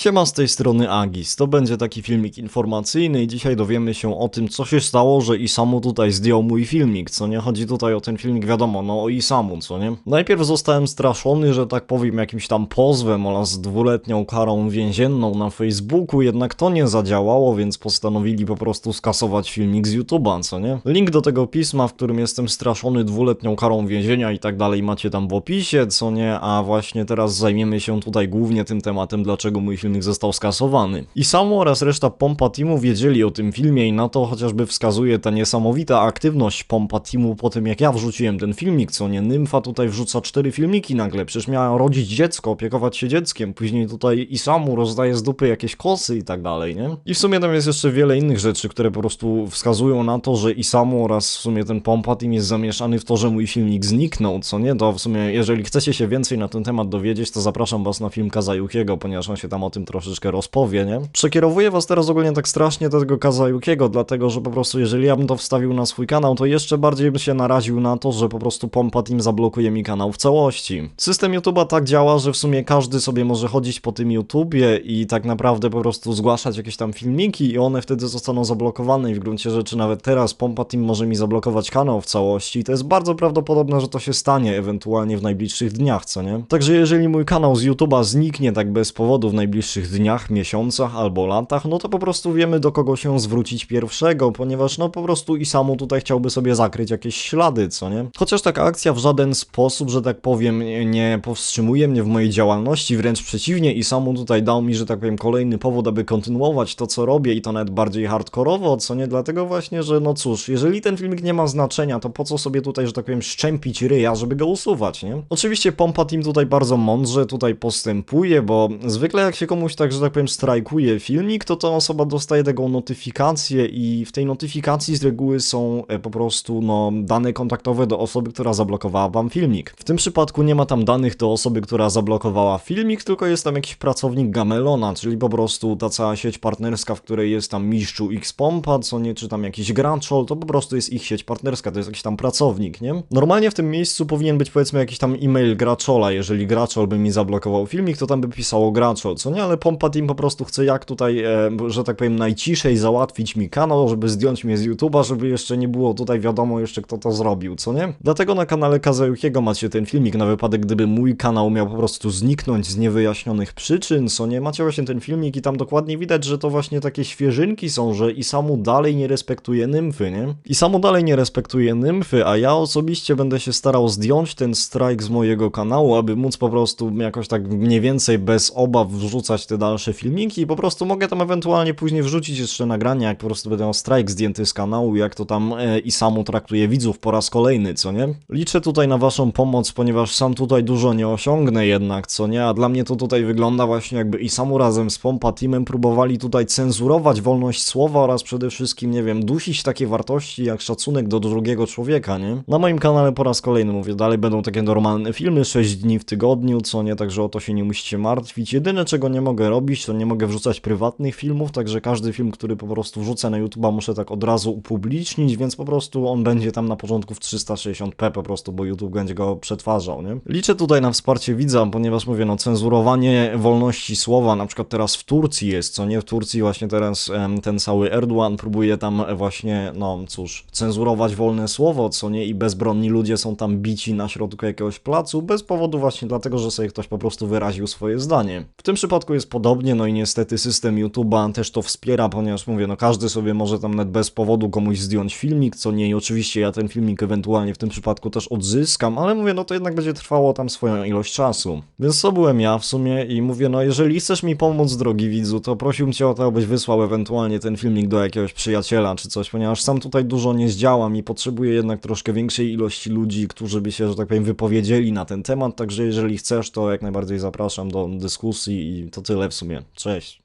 Siema z tej strony Agis. To będzie taki filmik informacyjny i dzisiaj dowiemy się o tym, co się stało, że Isamu tutaj zdjął mój filmik, co nie? Chodzi tutaj o ten filmik, wiadomo, no o Isamu, co nie? Najpierw zostałem straszony, że tak powiem, jakimś tam pozwem oraz dwuletnią karą więzienną na Facebooku, jednak to nie zadziałało, więc postanowili po prostu skasować filmik z YouTube'a, co nie? Link do tego pisma, w którym jestem straszony dwuletnią karą więzienia i tak dalej macie tam w opisie, co nie? A właśnie teraz zajmiemy się tutaj głównie tym tematem, dlaczego mój został skasowany. I samo oraz reszta Pompa Teamu wiedzieli o tym filmie i na to chociażby wskazuje ta niesamowita aktywność Pompa Teamu po tym jak ja wrzuciłem ten filmik, co nie? Nymfa tutaj wrzuca cztery filmiki nagle, przecież miała rodzić dziecko, opiekować się dzieckiem, później tutaj i samu rozdaje z dupy jakieś kosy i tak dalej, nie? I w sumie tam jest jeszcze wiele innych rzeczy, które po prostu wskazują na to, że i samu oraz w sumie ten Pompa Team jest zamieszany w to, że mój filmik zniknął, co nie? To w sumie, jeżeli chcecie się więcej na ten temat dowiedzieć, to zapraszam was na film Kazajukiego, ponieważ on się tam o tym troszeczkę rozpowie, nie? Przekierowuję was teraz ogólnie tak strasznie do tego Kazajukiego, dlatego, że po prostu jeżeli ja bym to wstawił na swój kanał, to jeszcze bardziej bym się naraził na to, że po prostu Pompa Team zablokuje mi kanał w całości. System YouTube'a tak działa, że w sumie każdy sobie może chodzić po tym YouTubie i tak naprawdę po prostu zgłaszać jakieś tam filmiki i one wtedy zostaną zablokowane i w gruncie rzeczy nawet teraz Pompa Team może mi zablokować kanał w całości to jest bardzo prawdopodobne, że to się stanie ewentualnie w najbliższych dniach, co nie? Także jeżeli mój kanał z YouTube'a zniknie tak bez powodu w najbliższych dniach, miesiącach albo latach, no to po prostu wiemy do kogo się zwrócić pierwszego, ponieważ no po prostu i samo tutaj chciałby sobie zakryć jakieś ślady, co nie? Chociaż taka akcja w żaden sposób, że tak powiem, nie powstrzymuje mnie w mojej działalności, wręcz przeciwnie i samo tutaj dał mi, że tak powiem, kolejny powód, aby kontynuować to, co robię i to nawet bardziej hardkorowo, co nie? Dlatego właśnie, że no cóż, jeżeli ten filmik nie ma znaczenia, to po co sobie tutaj, że tak powiem, szczępić ryja, żeby go usuwać, nie? Oczywiście Pompa Team tutaj bardzo mądrze tutaj postępuje, bo zwykle jak się komuś tak, że tak powiem, strajkuje filmik, to ta osoba dostaje taką notyfikację i w tej notyfikacji z reguły są e, po prostu, no, dane kontaktowe do osoby, która zablokowała wam filmik. W tym przypadku nie ma tam danych do osoby, która zablokowała filmik, tylko jest tam jakiś pracownik Gamelona, czyli po prostu ta cała sieć partnerska, w której jest tam mistrzu X Pompa, co nie, czy tam jakiś graczol, to po prostu jest ich sieć partnerska, to jest jakiś tam pracownik, nie? Normalnie w tym miejscu powinien być powiedzmy jakiś tam e-mail graczola, jeżeli graczol by mi zablokował filmik, to tam by pisało graczol, co nie, ale Pompa Team po prostu chce jak tutaj, e, że tak powiem, najciszej załatwić mi kanał, żeby zdjąć mnie z YouTube'a, żeby jeszcze nie było tutaj wiadomo jeszcze kto to zrobił, co nie? Dlatego na kanale Kazajukiego macie ten filmik, na wypadek gdyby mój kanał miał po prostu zniknąć z niewyjaśnionych przyczyn, co nie? Macie właśnie ten filmik i tam dokładnie widać, że to właśnie takie świeżynki są, że i samu dalej nie respektuje nymfy, nie? I samu dalej nie respektuje nymfy, a ja osobiście będę się starał zdjąć ten strajk z mojego kanału, aby móc po prostu jakoś tak mniej więcej bez obaw wrzucać te dalsze filmiki i po prostu mogę tam ewentualnie później wrzucić jeszcze nagrania, jak po prostu będę miał strajk zdjęty z kanału, jak to tam e, i samu traktuje widzów po raz kolejny, co nie? Liczę tutaj na waszą pomoc, ponieważ sam tutaj dużo nie osiągnę jednak, co nie? A dla mnie to tutaj wygląda właśnie jakby i samu razem z Pompa Teamem próbowali tutaj cenzurować wolność słowa oraz przede wszystkim, nie wiem, dusić takie wartości jak szacunek do drugiego człowieka, nie? Na moim kanale po raz kolejny mówię, dalej będą takie normalne filmy, 6 dni w tygodniu, co nie? Także o to się nie musicie martwić. Jedyne czego nie mogę robić, to nie mogę wrzucać prywatnych filmów, także każdy film, który po prostu wrzucę na YouTube'a muszę tak od razu upublicznić, więc po prostu on będzie tam na początku w 360p po prostu, bo YouTube będzie go przetwarzał, nie? Liczę tutaj na wsparcie widza, ponieważ mówię, no cenzurowanie wolności słowa, na przykład teraz w Turcji jest, co nie? W Turcji właśnie teraz ten cały Erdogan próbuje tam właśnie, no cóż, cenzurować wolne słowo, co nie? I bezbronni ludzie są tam bici na środku jakiegoś placu, bez powodu właśnie dlatego, że sobie ktoś po prostu wyraził swoje zdanie. W tym przypadku jest podobnie, no i niestety system YouTube'a też to wspiera, ponieważ mówię, no każdy sobie może tam nawet bez powodu komuś zdjąć filmik, co nie, i oczywiście ja ten filmik ewentualnie w tym przypadku też odzyskam, ale mówię, no to jednak będzie trwało tam swoją ilość czasu. Więc to byłem ja w sumie i mówię, no jeżeli chcesz mi pomóc, drogi widzu, to prosiłbym cię o to, abyś wysłał ewentualnie ten filmik do jakiegoś przyjaciela czy coś, ponieważ sam tutaj dużo nie zdziałam i potrzebuję jednak troszkę większej ilości ludzi, którzy by się, że tak powiem, wypowiedzieli na ten temat, także jeżeli chcesz, to jak najbardziej zapraszam do dyskusji i to tyle w sumie. Cześć.